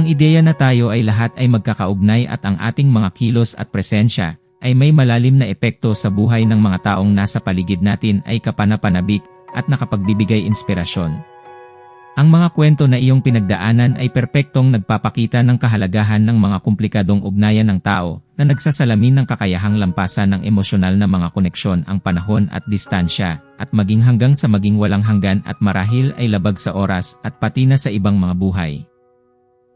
Ang ideya na tayo ay lahat ay magkakaugnay at ang ating mga kilos at presensya ay may malalim na epekto sa buhay ng mga taong nasa paligid natin ay kapanapanabik at nakapagbibigay inspirasyon. Ang mga kwento na iyong pinagdaanan ay perpektong nagpapakita ng kahalagahan ng mga komplikadong ugnayan ng tao na nagsasalamin ng kakayahang lampasan ng emosyonal na mga koneksyon ang panahon at distansya at maging hanggang sa maging walang hanggan at marahil ay labag sa oras at pati na sa ibang mga buhay.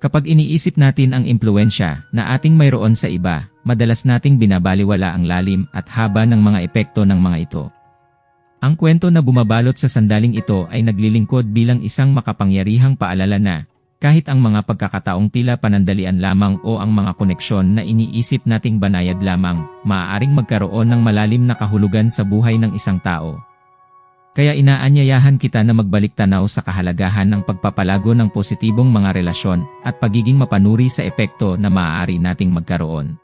Kapag iniisip natin ang impluensya na ating mayroon sa iba, madalas nating binabaliwala ang lalim at haba ng mga epekto ng mga ito. Ang kwento na bumabalot sa sandaling ito ay naglilingkod bilang isang makapangyarihang paalala na, kahit ang mga pagkakataong tila panandalian lamang o ang mga koneksyon na iniisip nating banayad lamang, maaaring magkaroon ng malalim na kahulugan sa buhay ng isang tao. Kaya inaanyayahan kita na magbalik tanaw sa kahalagahan ng pagpapalago ng positibong mga relasyon at pagiging mapanuri sa epekto na maaari nating magkaroon.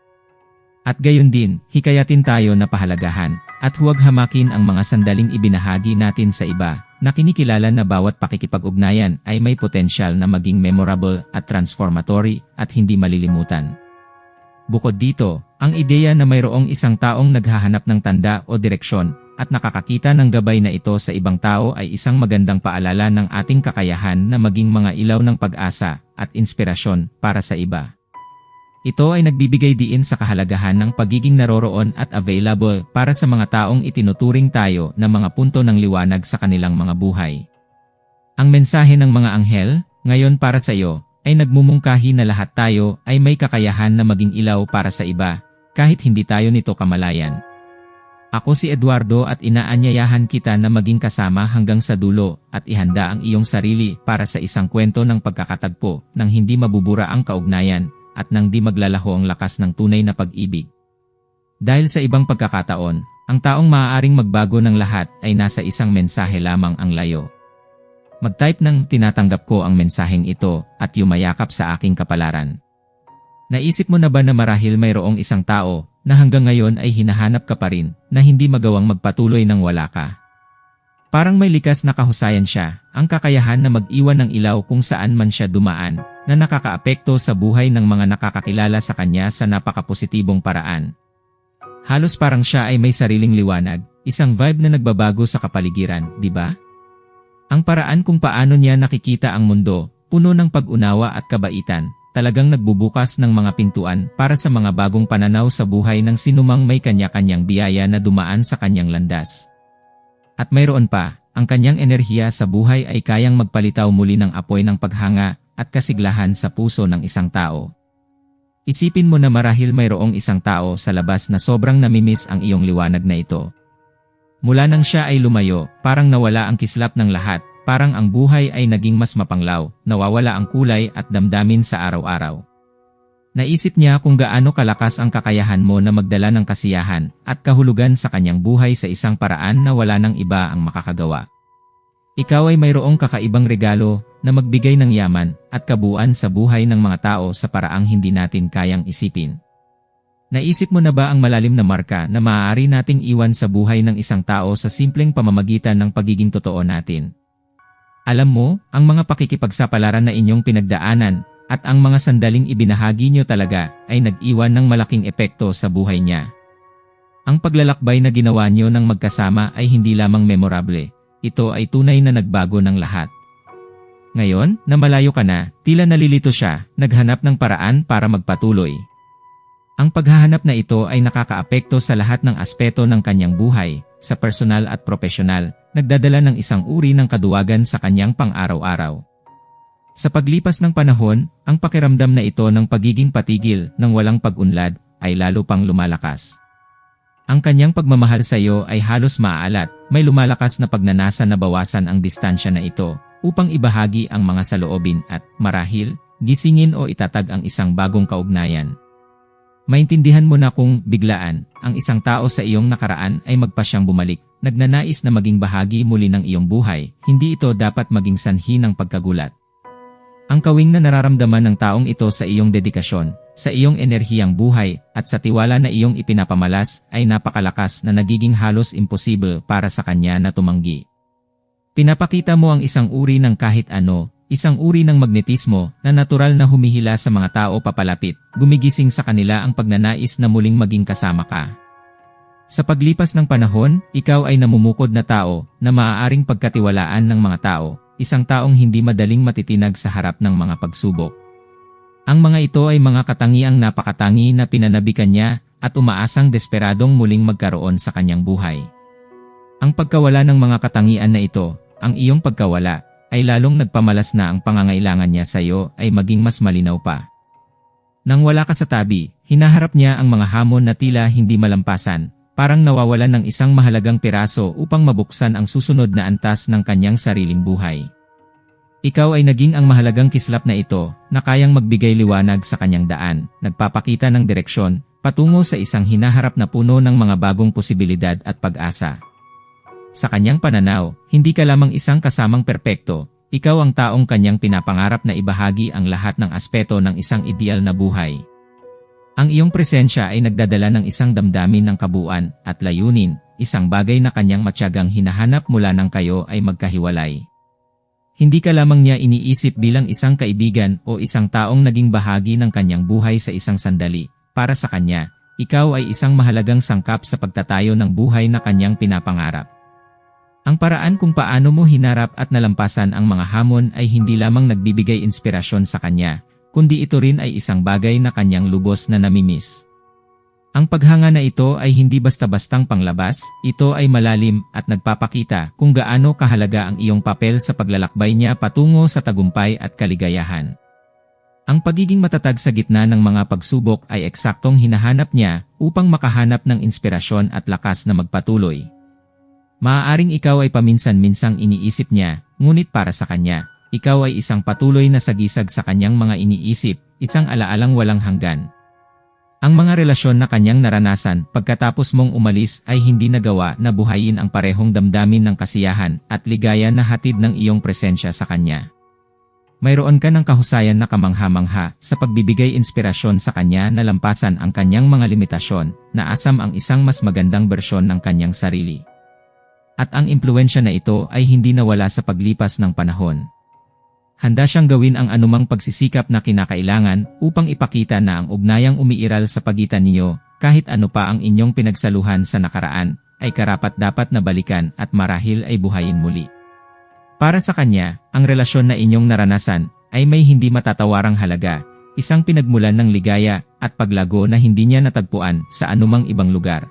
At gayon din, hikayatin tayo na pahalagahan at huwag hamakin ang mga sandaling ibinahagi natin sa iba na kinikilala na bawat pakikipag-ugnayan ay may potensyal na maging memorable at transformatory at hindi malilimutan. Bukod dito, ang ideya na mayroong isang taong naghahanap ng tanda o direksyon at nakakakita ng gabay na ito sa ibang tao ay isang magandang paalala ng ating kakayahan na maging mga ilaw ng pag-asa at inspirasyon para sa iba. Ito ay nagbibigay diin sa kahalagahan ng pagiging naroroon at available para sa mga taong itinuturing tayo na mga punto ng liwanag sa kanilang mga buhay. Ang mensahe ng mga anghel, ngayon para sa iyo, ay nagmumungkahi na lahat tayo ay may kakayahan na maging ilaw para sa iba, kahit hindi tayo nito kamalayan. Ako si Eduardo at inaanyayahan kita na maging kasama hanggang sa dulo at ihanda ang iyong sarili para sa isang kwento ng pagkakatagpo nang hindi mabubura ang kaugnayan at nang di maglalaho ang lakas ng tunay na pag-ibig. Dahil sa ibang pagkakataon, ang taong maaaring magbago ng lahat ay nasa isang mensahe lamang ang layo. Mag-type ng tinatanggap ko ang mensaheng ito at yumayakap sa aking kapalaran. Naisip mo na ba na marahil mayroong isang tao na hanggang ngayon ay hinahanap ka pa rin na hindi magawang magpatuloy ng wala ka. Parang may likas na kahusayan siya, ang kakayahan na mag-iwan ng ilaw kung saan man siya dumaan, na nakakaapekto sa buhay ng mga nakakakilala sa kanya sa napakapositibong paraan. Halos parang siya ay may sariling liwanag, isang vibe na nagbabago sa kapaligiran, di ba? Ang paraan kung paano niya nakikita ang mundo, puno ng pag-unawa at kabaitan, talagang nagbubukas ng mga pintuan para sa mga bagong pananaw sa buhay ng sinumang may kanya-kanyang biyaya na dumaan sa kanyang landas. At mayroon pa, ang kanyang enerhiya sa buhay ay kayang magpalitaw muli ng apoy ng paghanga at kasiglahan sa puso ng isang tao. Isipin mo na marahil mayroong isang tao sa labas na sobrang namimiss ang iyong liwanag na ito. Mula nang siya ay lumayo, parang nawala ang kislap ng lahat parang ang buhay ay naging mas mapanglaw, nawawala ang kulay at damdamin sa araw-araw. Naisip niya kung gaano kalakas ang kakayahan mo na magdala ng kasiyahan at kahulugan sa kanyang buhay sa isang paraan na wala ng iba ang makakagawa. Ikaw ay mayroong kakaibang regalo na magbigay ng yaman at kabuuan sa buhay ng mga tao sa paraang hindi natin kayang isipin. Naisip mo na ba ang malalim na marka na maaari nating iwan sa buhay ng isang tao sa simpleng pamamagitan ng pagiging totoo natin? Alam mo, ang mga pakikipagsapalaran na inyong pinagdaanan at ang mga sandaling ibinahagi nyo talaga ay nag-iwan ng malaking epekto sa buhay niya. Ang paglalakbay na ginawa nyo ng magkasama ay hindi lamang memorable, ito ay tunay na nagbago ng lahat. Ngayon, na malayo ka na, tila nalilito siya, naghanap ng paraan para magpatuloy. Ang paghahanap na ito ay nakakaapekto sa lahat ng aspeto ng kanyang buhay, sa personal at profesional, nagdadala ng isang uri ng kaduwagan sa kanyang pang-araw-araw. Sa paglipas ng panahon, ang pakiramdam na ito ng pagiging patigil ng walang pag-unlad ay lalo pang lumalakas. Ang kanyang pagmamahal sa iyo ay halos maaalat, may lumalakas na pagnanasa na bawasan ang distansya na ito upang ibahagi ang mga saloobin at, marahil, gisingin o itatag ang isang bagong kaugnayan. Maintindihan mo na kung biglaan, ang isang tao sa iyong nakaraan ay magpasyang bumalik, nagnanais na maging bahagi muli ng iyong buhay, hindi ito dapat maging sanhi ng pagkagulat. Ang kawing na nararamdaman ng taong ito sa iyong dedikasyon, sa iyong enerhiyang buhay, at sa tiwala na iyong ipinapamalas ay napakalakas na nagiging halos imposible para sa kanya na tumanggi. Pinapakita mo ang isang uri ng kahit ano, isang uri ng magnetismo na natural na humihila sa mga tao papalapit, gumigising sa kanila ang pagnanais na muling maging kasama ka. Sa paglipas ng panahon, ikaw ay namumukod na tao na maaaring pagkatiwalaan ng mga tao, isang taong hindi madaling matitinag sa harap ng mga pagsubok. Ang mga ito ay mga katangiang napakatangi na pinanabikan niya at umaasang desperadong muling magkaroon sa kanyang buhay. Ang pagkawala ng mga katangian na ito, ang iyong pagkawala, ay lalong nagpamalas na ang pangangailangan niya sa iyo ay maging mas malinaw pa. Nang wala ka sa tabi, hinaharap niya ang mga hamon na tila hindi malampasan, parang nawawalan ng isang mahalagang piraso upang mabuksan ang susunod na antas ng kanyang sariling buhay. Ikaw ay naging ang mahalagang kislap na ito na kayang magbigay liwanag sa kanyang daan, nagpapakita ng direksyon, patungo sa isang hinaharap na puno ng mga bagong posibilidad at pag-asa. Sa kanyang pananaw, hindi ka lamang isang kasamang perpekto, ikaw ang taong kanyang pinapangarap na ibahagi ang lahat ng aspeto ng isang ideal na buhay. Ang iyong presensya ay nagdadala ng isang damdamin ng kabuuan at layunin, isang bagay na kanyang matyagang hinahanap mula nang kayo ay magkahiwalay. Hindi ka lamang niya iniisip bilang isang kaibigan o isang taong naging bahagi ng kanyang buhay sa isang sandali. Para sa kanya, ikaw ay isang mahalagang sangkap sa pagtatayo ng buhay na kanyang pinapangarap. Ang paraan kung paano mo hinarap at nalampasan ang mga hamon ay hindi lamang nagbibigay inspirasyon sa kanya, kundi ito rin ay isang bagay na kanyang lubos na namimiss. Ang paghanga na ito ay hindi basta-bastang panglabas, ito ay malalim at nagpapakita kung gaano kahalaga ang iyong papel sa paglalakbay niya patungo sa tagumpay at kaligayahan. Ang pagiging matatag sa gitna ng mga pagsubok ay eksaktong hinahanap niya upang makahanap ng inspirasyon at lakas na magpatuloy. Maaaring ikaw ay paminsan-minsang iniisip niya, ngunit para sa kanya, ikaw ay isang patuloy na sagisag sa kanyang mga iniisip, isang alaalang walang hanggan. Ang mga relasyon na kanyang naranasan pagkatapos mong umalis ay hindi nagawa na buhayin ang parehong damdamin ng kasiyahan at ligaya na hatid ng iyong presensya sa kanya. Mayroon ka ng kahusayan na kamangha-mangha sa pagbibigay inspirasyon sa kanya na lampasan ang kanyang mga limitasyon na asam ang isang mas magandang bersyon ng kanyang sarili. At ang impluensya na ito ay hindi nawala sa paglipas ng panahon. Handa siyang gawin ang anumang pagsisikap na kinakailangan upang ipakita na ang ugnayang umiiral sa pagitan niyo, kahit ano pa ang inyong pinagsaluhan sa nakaraan, ay karapat dapat na balikan at marahil ay buhayin muli. Para sa kanya, ang relasyon na inyong naranasan ay may hindi matatawarang halaga, isang pinagmulan ng ligaya at paglago na hindi niya natagpuan sa anumang ibang lugar.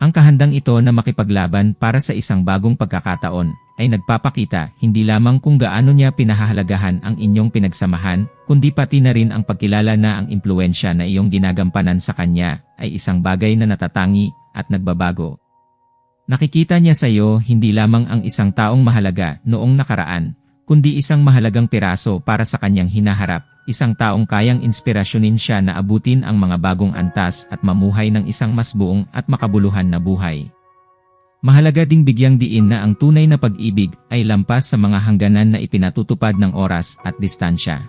Ang kahandang ito na makipaglaban para sa isang bagong pagkakataon ay nagpapakita hindi lamang kung gaano niya pinahahalagahan ang inyong pinagsamahan, kundi pati na rin ang pagkilala na ang impluensya na iyong ginagampanan sa kanya ay isang bagay na natatangi at nagbabago. Nakikita niya sa iyo hindi lamang ang isang taong mahalaga noong nakaraan, kundi isang mahalagang piraso para sa kanyang hinaharap, isang taong kayang inspirasyonin siya na abutin ang mga bagong antas at mamuhay ng isang mas buong at makabuluhan na buhay. Mahalaga ding bigyang diin na ang tunay na pag-ibig ay lampas sa mga hangganan na ipinatutupad ng oras at distansya.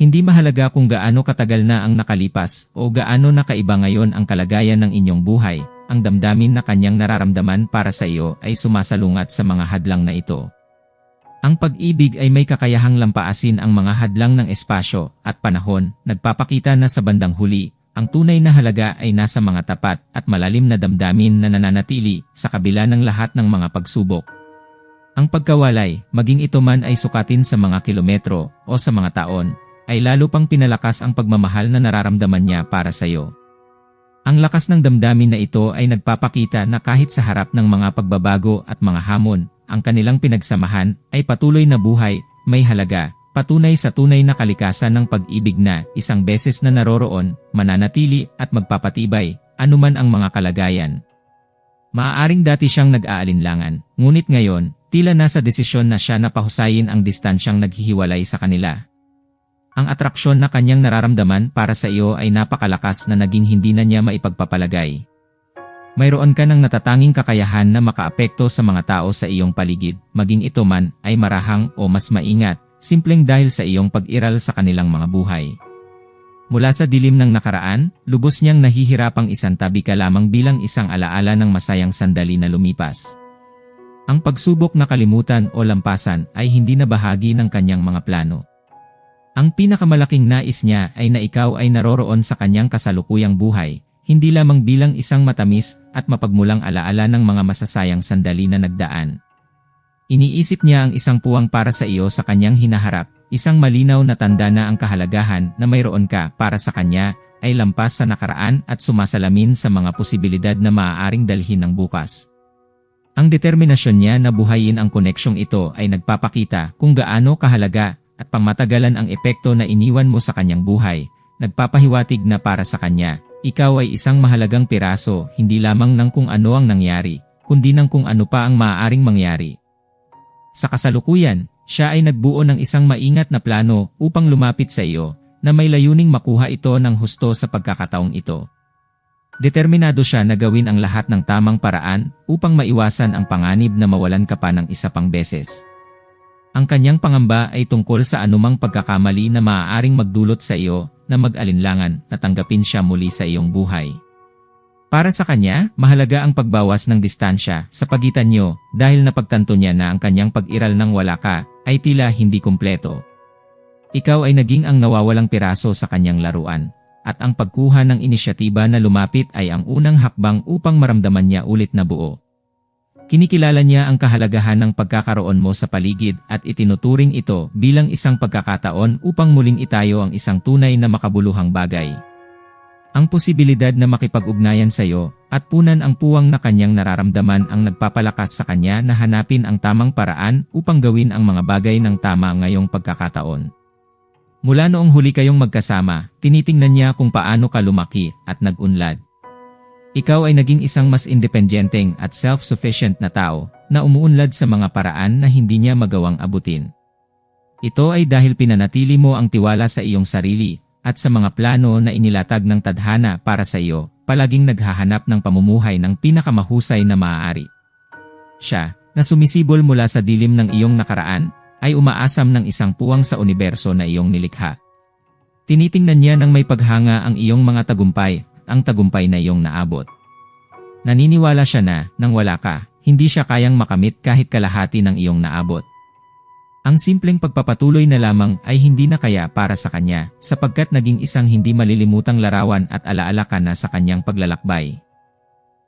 Hindi mahalaga kung gaano katagal na ang nakalipas o gaano nakaiba ngayon ang kalagayan ng inyong buhay, ang damdamin na kanyang nararamdaman para sa iyo ay sumasalungat sa mga hadlang na ito. Ang pag-ibig ay may kakayahang lampaasin ang mga hadlang ng espasyo at panahon, nagpapakita na sa bandang huli, ang tunay na halaga ay nasa mga tapat at malalim na damdamin na nananatili sa kabila ng lahat ng mga pagsubok. Ang pagkawalay, maging ito man ay sukatin sa mga kilometro o sa mga taon, ay lalo pang pinalakas ang pagmamahal na nararamdaman niya para sa iyo. Ang lakas ng damdamin na ito ay nagpapakita na kahit sa harap ng mga pagbabago at mga hamon, ang kanilang pinagsamahan ay patuloy na buhay, may halaga, Patunay sa tunay na kalikasan ng pag-ibig na isang beses na naroroon, mananatili at magpapatibay, anuman ang mga kalagayan. Maaaring dati siyang nag-aalinlangan, ngunit ngayon, tila nasa desisyon na siya na pahusayin ang distansyang naghihiwalay sa kanila. Ang atraksyon na kanyang nararamdaman para sa iyo ay napakalakas na naging hindi na niya maipagpapalagay. Mayroon ka ng natatanging kakayahan na makaapekto sa mga tao sa iyong paligid, maging ito man ay marahang o mas maingat, simpleng dahil sa iyong pag-iral sa kanilang mga buhay. Mula sa dilim ng nakaraan, lubos niyang nahihirapang isang tabi ka lamang bilang isang alaala ng masayang sandali na lumipas. Ang pagsubok na kalimutan o lampasan ay hindi na bahagi ng kanyang mga plano. Ang pinakamalaking nais niya ay na ikaw ay naroroon sa kanyang kasalukuyang buhay, hindi lamang bilang isang matamis at mapagmulang alaala ng mga masasayang sandali na nagdaan. Iniisip niya ang isang puwang para sa iyo sa kanyang hinaharap, isang malinaw na tanda na ang kahalagahan na mayroon ka para sa kanya ay lampas sa nakaraan at sumasalamin sa mga posibilidad na maaaring dalhin ng bukas. Ang determinasyon niya na buhayin ang koneksyong ito ay nagpapakita kung gaano kahalaga at pangmatagalan ang epekto na iniwan mo sa kanyang buhay, nagpapahiwatig na para sa kanya, ikaw ay isang mahalagang piraso hindi lamang ng kung ano ang nangyari, kundi ng kung ano pa ang maaaring mangyari. Sa kasalukuyan, siya ay nagbuo ng isang maingat na plano upang lumapit sa iyo, na may layuning makuha ito ng husto sa pagkakataong ito. Determinado siya na gawin ang lahat ng tamang paraan upang maiwasan ang panganib na mawalan ka pa ng isa pang beses. Ang kanyang pangamba ay tungkol sa anumang pagkakamali na maaaring magdulot sa iyo na mag-alinlangan na tanggapin siya muli sa iyong buhay. Para sa kanya, mahalaga ang pagbawas ng distansya sa pagitan niyo dahil napagtanto niya na ang kanyang pag-iral ng wala ka ay tila hindi kumpleto. Ikaw ay naging ang nawawalang piraso sa kanyang laruan at ang pagkuha ng inisyatiba na lumapit ay ang unang hakbang upang maramdaman niya ulit na buo. Kinikilala niya ang kahalagahan ng pagkakaroon mo sa paligid at itinuturing ito bilang isang pagkakataon upang muling itayo ang isang tunay na makabuluhang bagay. Ang posibilidad na makipag-ugnayan sa iyo at punan ang puwang na kanyang nararamdaman ang nagpapalakas sa kanya na hanapin ang tamang paraan upang gawin ang mga bagay ng tama ngayong pagkakataon. Mula noong huli kayong magkasama, tinitingnan niya kung paano ka lumaki at nagunlad. Ikaw ay naging isang mas independenteng at self-sufficient na tao na umuunlad sa mga paraan na hindi niya magawang abutin. Ito ay dahil pinanatili mo ang tiwala sa iyong sarili at sa mga plano na inilatag ng tadhana para sa iyo, palaging naghahanap ng pamumuhay ng pinakamahusay na maaari. Siya, na sumisibol mula sa dilim ng iyong nakaraan, ay umaasam ng isang puwang sa universo na iyong nilikha. Tinitingnan niya ng may paghanga ang iyong mga tagumpay, ang tagumpay na iyong naabot. Naniniwala siya na, nang wala ka, hindi siya kayang makamit kahit kalahati ng iyong naabot. Ang simpleng pagpapatuloy na lamang ay hindi na kaya para sa kanya sapagkat naging isang hindi malilimutang larawan at alaala ka na sa kanyang paglalakbay.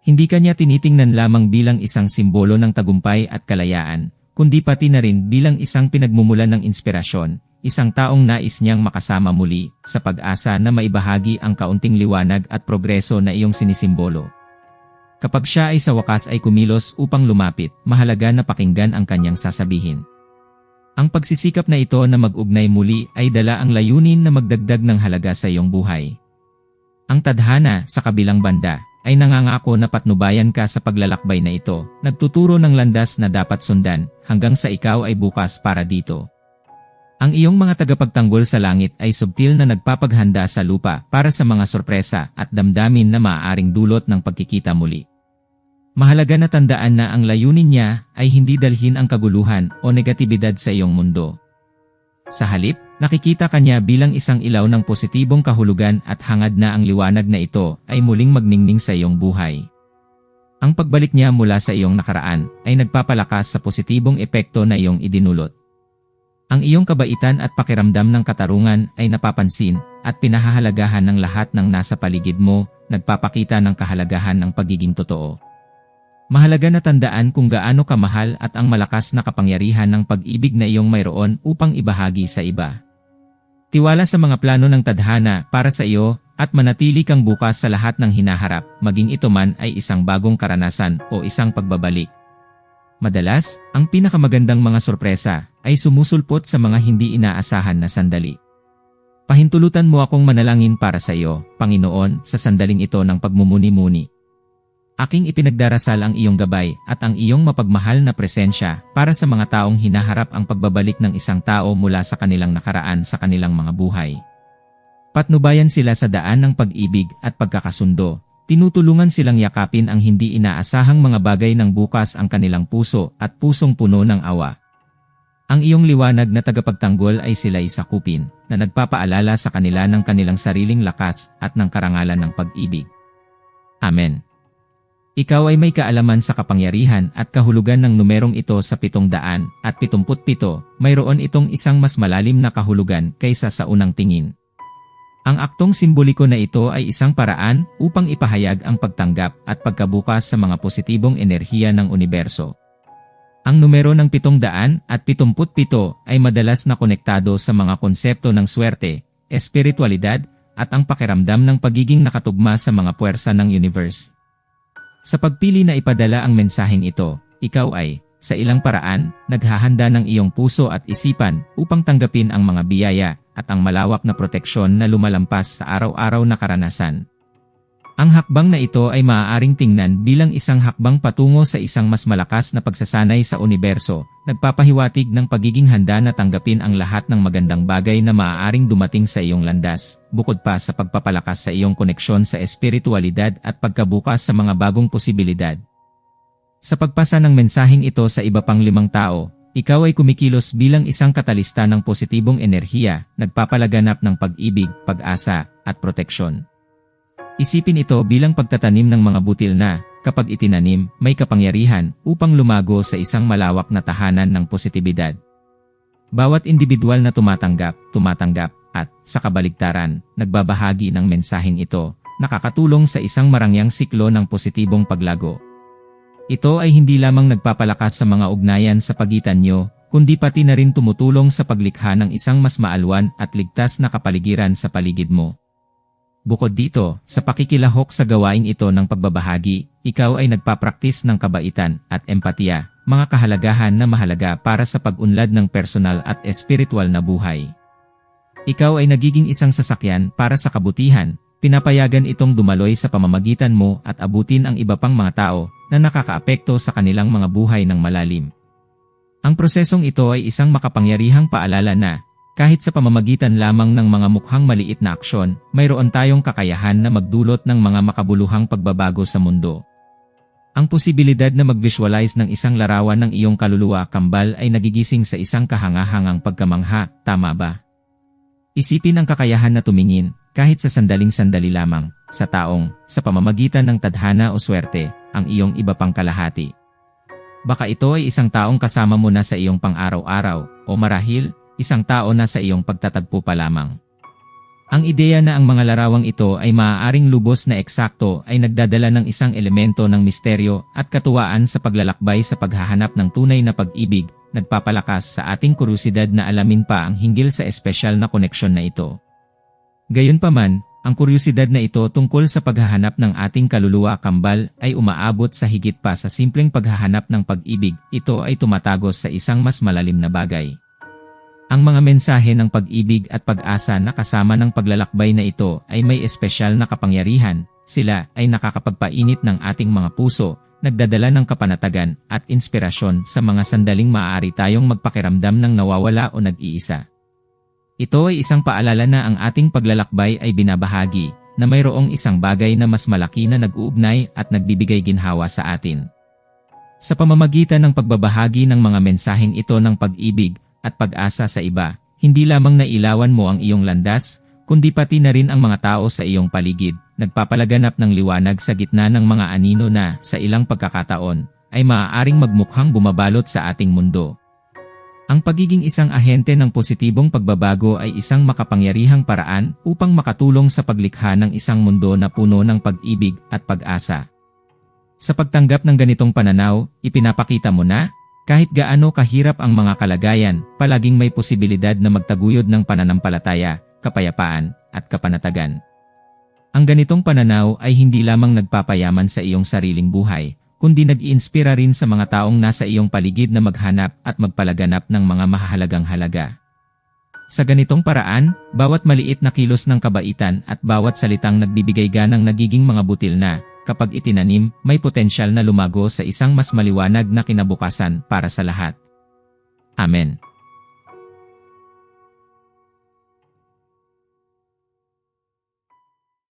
Hindi kanya tinitingnan lamang bilang isang simbolo ng tagumpay at kalayaan, kundi pati na rin bilang isang pinagmumulan ng inspirasyon, isang taong nais niyang makasama muli sa pag-asa na maibahagi ang kaunting liwanag at progreso na iyong sinisimbolo. Kapag siya ay sa wakas ay kumilos upang lumapit, mahalaga na pakinggan ang kanyang sasabihin. Ang pagsisikap na ito na mag-ugnay muli ay dala ang layunin na magdagdag ng halaga sa iyong buhay. Ang tadhana sa kabilang banda ay nangangako na patnubayan ka sa paglalakbay na ito, nagtuturo ng landas na dapat sundan, hanggang sa ikaw ay bukas para dito. Ang iyong mga tagapagtanggol sa langit ay subtil na nagpapaghanda sa lupa para sa mga sorpresa at damdamin na maaaring dulot ng pagkikita muli. Mahalaga na tandaan na ang layunin niya ay hindi dalhin ang kaguluhan o negatibidad sa iyong mundo. Sa halip, Nakikita kanya bilang isang ilaw ng positibong kahulugan at hangad na ang liwanag na ito ay muling magningning sa iyong buhay. Ang pagbalik niya mula sa iyong nakaraan ay nagpapalakas sa positibong epekto na iyong idinulot. Ang iyong kabaitan at pakiramdam ng katarungan ay napapansin at pinahahalagahan ng lahat ng nasa paligid mo, nagpapakita ng kahalagahan ng pagiging totoo. Mahalaga na tandaan kung gaano kamahal at ang malakas na kapangyarihan ng pag-ibig na iyong mayroon upang ibahagi sa iba. Tiwala sa mga plano ng tadhana para sa iyo at manatili kang bukas sa lahat ng hinaharap, maging ito man ay isang bagong karanasan o isang pagbabalik. Madalas, ang pinakamagandang mga sorpresa ay sumusulpot sa mga hindi inaasahan na sandali. Pahintulutan mo akong manalangin para sa iyo, Panginoon, sa sandaling ito ng pagmumuni-muni. Aking ipinagdarasal ang iyong gabay at ang iyong mapagmahal na presensya para sa mga taong hinaharap ang pagbabalik ng isang tao mula sa kanilang nakaraan sa kanilang mga buhay. Patnubayan sila sa daan ng pag-ibig at pagkakasundo. Tinutulungan silang yakapin ang hindi inaasahang mga bagay ng bukas ang kanilang puso at pusong puno ng awa. Ang iyong liwanag na tagapagtanggol ay sila'y sakupin na nagpapaalala sa kanila ng kanilang sariling lakas at ng karangalan ng pag-ibig. Amen. Ikaw ay may kaalaman sa kapangyarihan at kahulugan ng numerong ito sa 700 at 77, mayroon itong isang mas malalim na kahulugan kaysa sa unang tingin. Ang aktong simboliko na ito ay isang paraan upang ipahayag ang pagtanggap at pagkabukas sa mga positibong enerhiya ng universo. Ang numero ng 700 at 77 ay madalas na konektado sa mga konsepto ng swerte, espiritualidad, at ang pakiramdam ng pagiging nakatugma sa mga puwersa ng universe. Sa pagpili na ipadala ang mensaheng ito, ikaw ay, sa ilang paraan, naghahanda ng iyong puso at isipan upang tanggapin ang mga biyaya at ang malawak na proteksyon na lumalampas sa araw-araw na karanasan. Ang hakbang na ito ay maaaring tingnan bilang isang hakbang patungo sa isang mas malakas na pagsasanay sa universo, nagpapahiwatig ng pagiging handa na tanggapin ang lahat ng magandang bagay na maaaring dumating sa iyong landas, bukod pa sa pagpapalakas sa iyong koneksyon sa espiritualidad at pagkabukas sa mga bagong posibilidad. Sa pagpasa ng mensaheng ito sa iba pang limang tao, ikaw ay kumikilos bilang isang katalista ng positibong enerhiya, nagpapalaganap ng pag-ibig, pag-asa, at proteksyon. Isipin ito bilang pagtatanim ng mga butil na, kapag itinanim, may kapangyarihan upang lumago sa isang malawak na tahanan ng positibidad. Bawat individual na tumatanggap, tumatanggap, at, sa kabaligtaran, nagbabahagi ng mensaheng ito, nakakatulong sa isang marangyang siklo ng positibong paglago. Ito ay hindi lamang nagpapalakas sa mga ugnayan sa pagitan nyo, kundi pati na rin tumutulong sa paglikha ng isang mas maalwan at ligtas na kapaligiran sa paligid mo. Bukod dito, sa pakikilahok sa gawaing ito ng pagbabahagi, ikaw ay nagpapraktis ng kabaitan at empatiya, mga kahalagahan na mahalaga para sa pag-unlad ng personal at espiritual na buhay. Ikaw ay nagiging isang sasakyan para sa kabutihan, pinapayagan itong dumaloy sa pamamagitan mo at abutin ang iba pang mga tao na nakakaapekto sa kanilang mga buhay ng malalim. Ang prosesong ito ay isang makapangyarihang paalala na, kahit sa pamamagitan lamang ng mga mukhang maliit na aksyon, mayroon tayong kakayahan na magdulot ng mga makabuluhang pagbabago sa mundo. Ang posibilidad na mag-visualize ng isang larawan ng iyong kaluluwa kambal ay nagigising sa isang kahangahangang pagkamangha, tama ba? Isipin ang kakayahan na tumingin, kahit sa sandaling sandali lamang, sa taong, sa pamamagitan ng tadhana o swerte, ang iyong iba pang kalahati. Baka ito ay isang taong kasama mo na sa iyong pang-araw-araw, o marahil, isang tao na sa iyong pagtatagpo pa lamang. Ang ideya na ang mga larawang ito ay maaaring lubos na eksakto ay nagdadala ng isang elemento ng misteryo at katuwaan sa paglalakbay sa paghahanap ng tunay na pag-ibig, nagpapalakas sa ating kurusidad na alamin pa ang hinggil sa espesyal na koneksyon na ito. Gayunpaman, ang kuryosidad na ito tungkol sa paghahanap ng ating kaluluwa kambal ay umaabot sa higit pa sa simpleng paghahanap ng pag-ibig, ito ay tumatagos sa isang mas malalim na bagay. Ang mga mensahe ng pag-ibig at pag-asa na kasama ng paglalakbay na ito ay may espesyal na kapangyarihan, sila ay nakakapagpainit ng ating mga puso, nagdadala ng kapanatagan at inspirasyon sa mga sandaling maaari tayong magpakiramdam ng nawawala o nag-iisa. Ito ay isang paalala na ang ating paglalakbay ay binabahagi, na mayroong isang bagay na mas malaki na nag-uugnay at nagbibigay ginhawa sa atin. Sa pamamagitan ng pagbabahagi ng mga mensaheng ito ng pag-ibig, at pag-asa sa iba, hindi lamang nailawan mo ang iyong landas, kundi pati na rin ang mga tao sa iyong paligid, nagpapalaganap ng liwanag sa gitna ng mga anino na, sa ilang pagkakataon, ay maaaring magmukhang bumabalot sa ating mundo. Ang pagiging isang ahente ng positibong pagbabago ay isang makapangyarihang paraan upang makatulong sa paglikha ng isang mundo na puno ng pag-ibig at pag-asa. Sa pagtanggap ng ganitong pananaw, ipinapakita mo na, kahit gaano kahirap ang mga kalagayan, palaging may posibilidad na magtaguyod ng pananampalataya, kapayapaan, at kapanatagan. Ang ganitong pananaw ay hindi lamang nagpapayaman sa iyong sariling buhay, kundi nag-iinspira rin sa mga taong nasa iyong paligid na maghanap at magpalaganap ng mga mahalagang halaga. Sa ganitong paraan, bawat maliit na kilos ng kabaitan at bawat salitang nagbibigay ganang nagiging mga butil na, kapag itinanim, may potensyal na lumago sa isang mas maliwanag na kinabukasan para sa lahat. Amen.